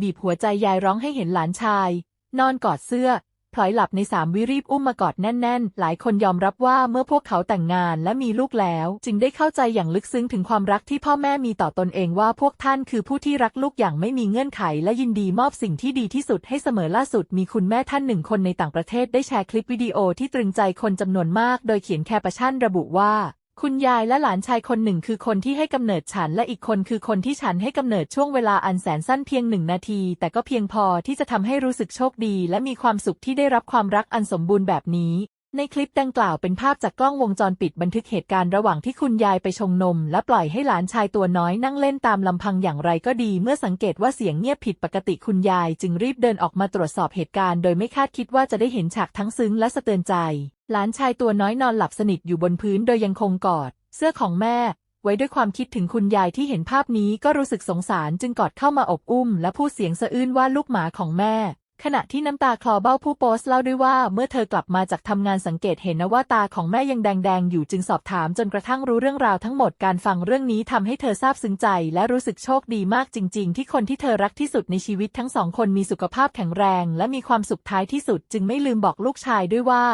บีบหัวใจยายร้องให้เห็นหลานชาย นอนกอดเสื้อพลอยหลับในสามวิรีบอุ้มมากอดแน่น ๆ หลายคนยอมรับว่าเมื่อพวกเขาแต่งงานและมีลูกแล้ว จึงได้เข้าใจอย่างลึกซึ้งถึงความรักที่พ่อแม่มีต่อตนเองว่าพวกท่านคือผู้ที่รักลูกอย่างไม่มีเงื่อนไข และยินดีมอบสิ่งที่ดีที่สุดให้เสมอล่าสุด มีคุณแม่ท่านหนึ่งคนในต่างประเทศได้แชร์คลิปวิดีโอที่ตรึงใจคนจำนวนมาก โดยเขียนแคปชั่นระบุว่า คุณยายและหลานชายคนหนึ่งคือคนที่ให้กำเนิดฉันและอีกคนคือคนที่ฉันให้กำเนิดช่วงเวลาอันแสนสั้นเพียงหนึ่งนาที แต่ก็เพียงพอที่จะทำให้รู้สึกโชคดี และมีความสุขที่ได้รับความรักอันสมบูรณ์แบบนี้ ในคลิปดังกล่าวเป็นภาพจากกล้องวงจรปิดบันทึกเหตุการณ์ระหว่างที่คุณยายไปชงนม และปล่อยให้หลานชายตัวน้อยนั่งเล่นตามลำพังอย่างไรก็ดี เมื่อสังเกตว่าเสียงเงียบผิดปกติคุณยายจึงรีบเดินออกมาตรวจสอบเหตุการณ์โดยไม่คาดคิดว่าจะได้เห็นฉากทั้งซึ้งและสะเตือนใจ หลานชายตัวน้อยนอนหลับสนิทอยู่บนพื้นโดยยังคงกอด เสื้อของแม่ ไว้ด้วยความคิดถึงคุณยายที่เห็นภาพนี้ก็รู้สึกสงสารจึงกอดเข้ามาอบอุ้ม และพูดเสียงสะอื้นว่าลูกหมาของแม่ ขณะที่น้ำตาคลอเบ้าผู้โพสต์เล่าด้วยว่าเมื่อเธอกลับมาจากทำงานสังเกตเห็นนะว่าตาของแม่ยังแดงๆ อยู่จึงสอบถามจนกระทั่งรู้เรื่องราวทั้งหมดการฟังเรื่องนี้ทำให้เธอซาบซึ้งใจ และรู้สึกโชคดีมากจริง ๆ ที่คนที่เธอรักที่สุดในชีวิตทั้งสองคนมีสุขภาพแข็งแรง และมีความสุขท้ายที่สุด จึงไม่ลืมบอกลูกชายด้วยว่า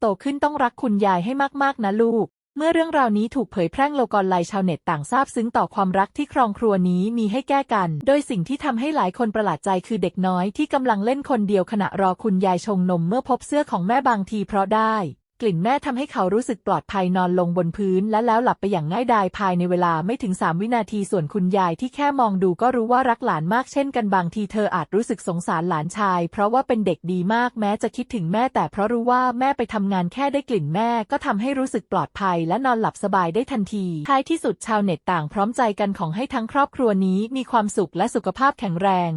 โตขึ้นต้องรักคุณยายให้มากๆนะลูก เมื่อเรื่องราวนี้ถูกเผยแพร่โลกออนไลน์ชาวเน็ตต่างซาบซึ้งต่อความรักที่ครองครัวนี้มีให้แก้กัน โดยสิ่งที่ทำให้หลายคนประหลาดใจคือเด็กน้อยที่กำลังเล่นคนเดียวขณะรอคุณยายชงนมเมื่อพบเสื้อของแม่บางทีเพราะได้ กลิ่นแม่ทำให้เขารู้สึกปลอดภัยนอนลงบนพื้น และแล้วหลับไปอย่างง่ายดายภายในเวลาไม่ถึง3วินาทีส่วนคุณยายที่แค่มองดูก็รู้ว่ารักหลานมากเช่นกันบางทีเธออาจรู้สึกสงสารหลานชาย เพราะว่าเป็นเด็กดีมากแม้จะคิดถึงแม่แต่เพราะรู้ว่าแม่ไปทำงานแค่ได้กลิ่นแม่ก็ทำให้รู้สึกปลอดภัย และนอนหลับสบายได้ทันทีท้ายที่สุดชาวเน็ตต่างพร้อมใจกันของให้ทั้งครอบครัวนี้มีความสุขและสุขภาพแข็งแรง